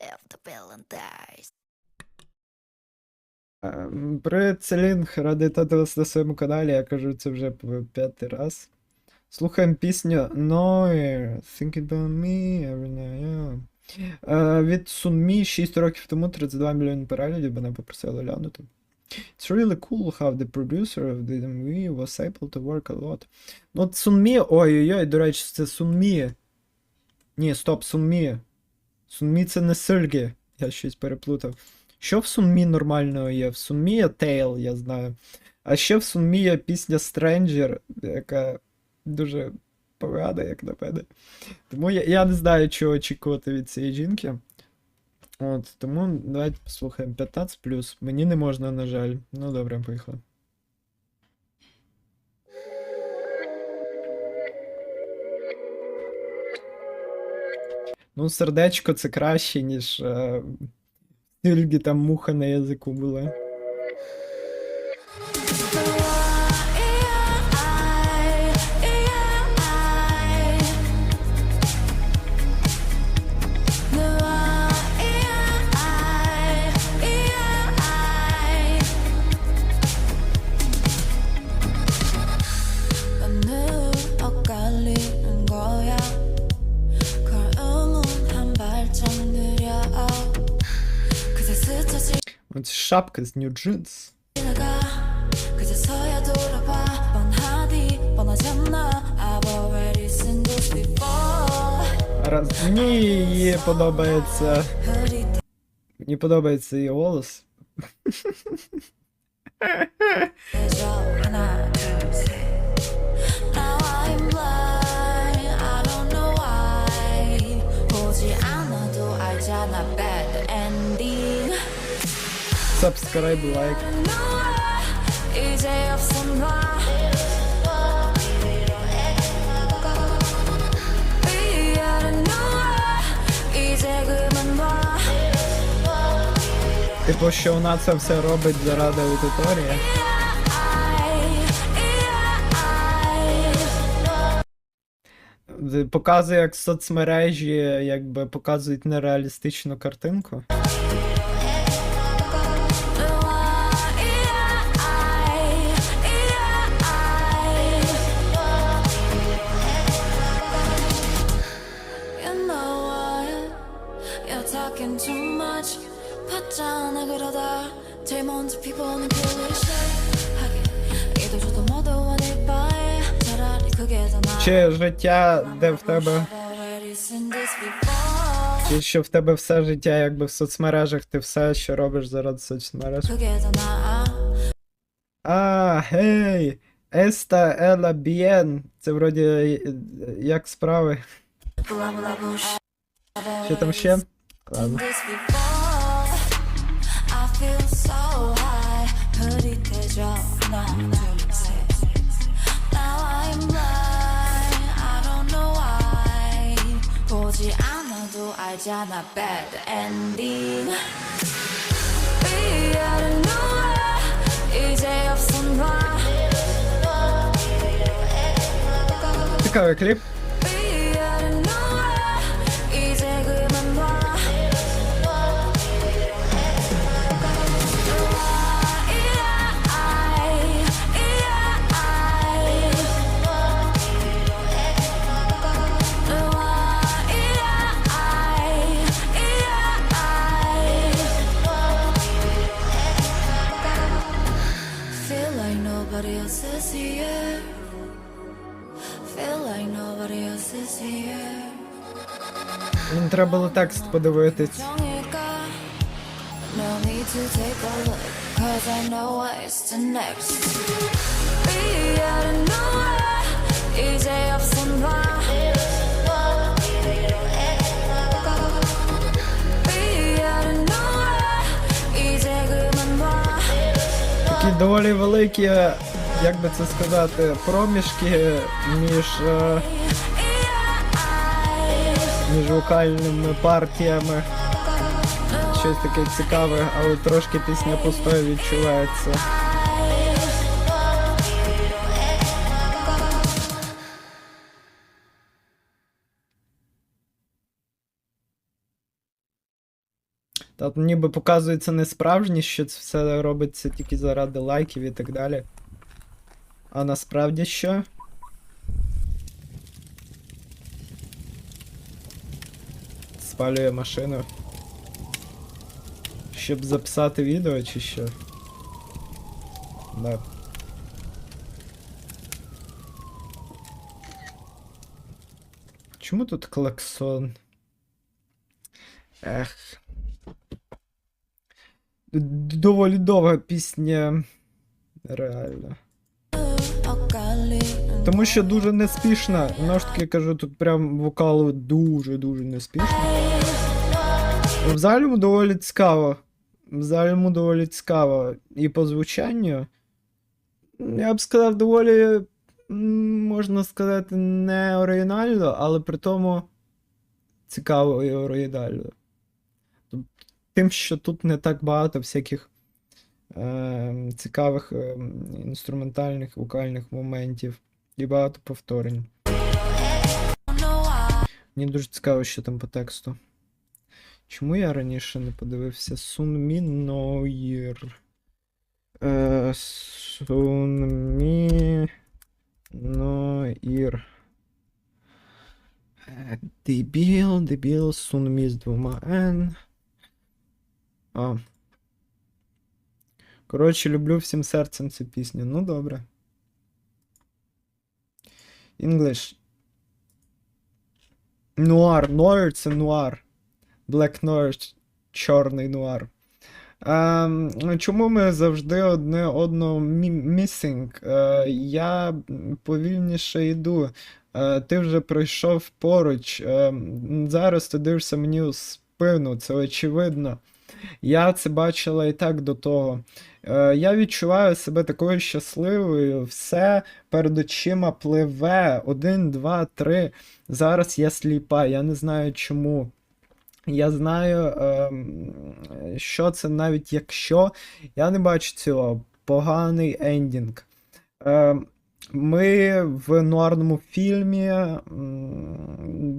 The Valentine's. Привіт, Целінг, радий вітати вас на своєму каналі. Я кажу це вже п'ятий раз. Слухаємо пісню Noir, Think About Me Every Night. Е, від Sunmi 6 років тому 32 мільйони переглядів, мене попросили глянути. It's really cool how the producer of the MV was able to work a lot. Ну, Sunmi, ой-ой-ой, до речі, це Sunmi. Ні, стоп, Sunmi. Sunmi це не Сильгі. Я щось переплутав. Що в Сунмі нормального є? В Сунмі є Tail, я знаю. А ще в Сунмі є пісня Stranger, яка дуже погана, як на мене. Тому я, я не знаю, чого очікувати від цієї жінки. От, тому давайте послухаємо 15 Мені не можна, на жаль. Ну добре, поїхали. Ну, сердечко це краще, ніж. Е... Тільки там муха на язику була. шапка з New Jeans. Раз мені її подобається. Мені подобається її голос. Energy, subscribe, like. Типу, що вона це все робить заради аудиторії. Показує, як соцмережі якби показують нереалістичну картинку. 봤잖아 그러다 제일 먼저 피보는 클리셰 하긴 이도 저도 모두 원일 바에 차라리 그게 더 나아 Чи життя, де в тебе. I've already seen this before. Чи що в тебе все життя, якби в соцмережах, ти все, що робиш заради соцмереж. 그게 더 나아 А, гей! Еста Ела Бієн. Це вроді е, як справи. Blah blah bullshit. Що там ще? Ладно. this before. I feel so high 흐릿해져 하나 둘셋 Now I'm blind I don't know why 보지 않아도 알잖아 bad ending 위아래 누워 이제 없어 나 특가의 클립 треба було текст подивитись. Такі доволі великі, як би це сказати, проміжки між. Е, між вокальними партіями. Щось таке цікаве, але трошки пісня пустою відчувається. Та ніби показується не справжність, що це все робиться тільки заради лайків і так далі. А насправді що? Спалює машину. Щоб записати відео чи що? Да. Чому тут клаксон? Ех. Доволі довга пісня. Реально. Тому що дуже неспішна. Ну ж таки кажу, тут прям вокал дуже-дуже неспішно. Взагалі доволі цікаво. Взагалі доволі цікаво. І по звучанню. Я б сказав, доволі, можна сказати, не оригінально, але при тому цікаво і оригінально. Тим, що тут не так багато всяких е, цікавих е, інструментальних вокальних моментів і багато повторень. Мені дуже цікаво, що там по тексту. Чому я раніше не подивився Сунмі Ноїр? Е, Сунмі Ноїр. Е, Дебіл, дебіл, Сунмі з двома Н. А. Коротше, люблю всім серцем цю пісню. Ну добре. English. Нуар. Нуар це нуар. Black Noir чорний нуар. Ем, чому ми завжди одне одного місінг? Е, я повільніше йду. Е, ти вже пройшов поруч. Е, зараз ти дивишся мені у спину, це очевидно. Я це бачила і так до того. Е, я відчуваю себе такою щасливою. Все перед очима пливе. Один, два, три. Зараз я сліпа, я не знаю чому. Я знаю, ем, що це навіть якщо я не бачу цього. Поганий ендінг. Ми в нуарному фільмі.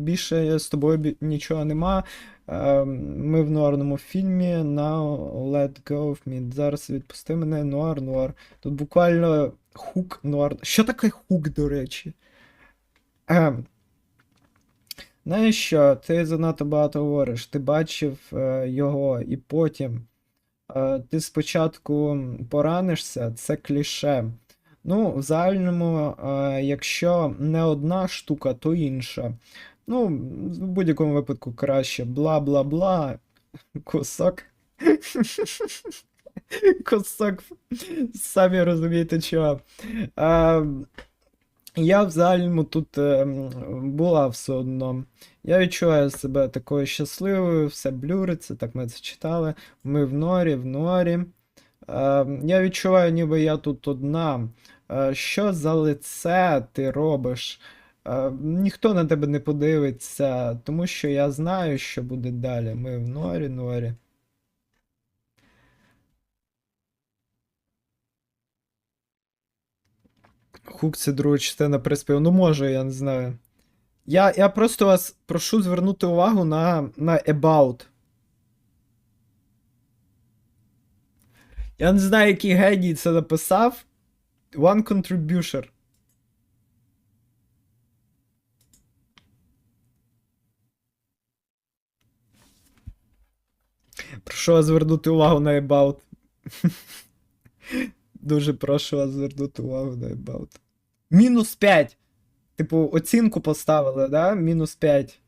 Більше з тобою нічого нема. Ем, Ми в нуарному фільмі. Now let go of me. Зараз відпусти мене, нуар, нуар. Тут буквально хук нуар. Що таке хук, до речі? Ем, Знаєш що, ти занадто багато говориш. Ти бачив е, його, і потім е, ти спочатку поранишся, це кліше. Ну, в загальному, е, якщо не одна штука, то інша. Ну, в будь-якому випадку краще. Бла-бла-бла. Кусок. Кусок. Самі розумієте, чого. Е, я в загальному тут е, була все одно. Я відчуваю себе такою щасливою, все блюриться, так ми це читали. Ми в норі, в норі. Е, я відчуваю, ніби я тут одна. Е, що за лице ти робиш? Е, ніхто на тебе не подивиться, тому що я знаю, що буде далі. Ми в норі, норі. Хук це друга частина приспіву. Ну, може, я не знаю. Я, я просто вас прошу звернути увагу на, на About. Я не знаю, який геній це написав. One contribution. Прошу вас звернути увагу на About. Дуже прошу вас звернути увагу на About. Мінус 5. Типу, оцінку поставили, да? Мінус 5.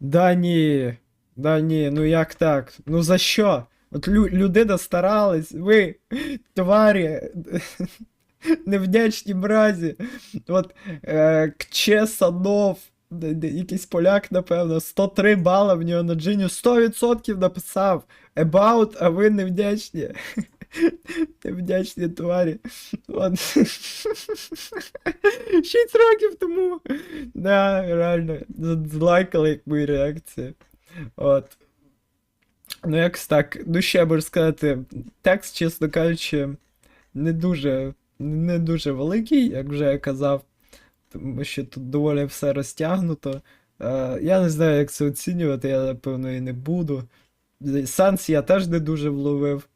Да ні. Да ні, ну як так? Ну за що? От лю людина старалась, ви, тварі, невдячні мразі. От е, Кче Санов, де- де- якийсь поляк, напевно, 103 бала в нього на джині, 100% написав. About, а ви невдячні. Невдячні тварі. От. 6 років тому. Да, реально. Злайкали як мої реакції. От. Ну, якось так, ну ще можу сказати, текст, чесно кажучи, не дуже не дуже великий, як вже я казав, тому що тут доволі все розтягнуто. Е, я не знаю, як це оцінювати, я, напевно, і не буду. Сенс я теж не дуже вловив.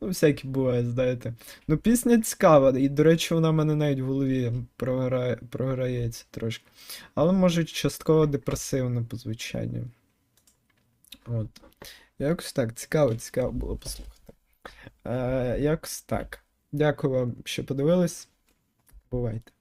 Ну, всякі буває, знаєте. Ну, пісня цікава, і, до речі, вона в мене навіть в голові програє, програється трошки. Але, може, частково депресивно по звучанню. От. Якось так, цікаво, цікаво було послухати. Е, Якось так. Дякую вам, що подивились. Бувайте.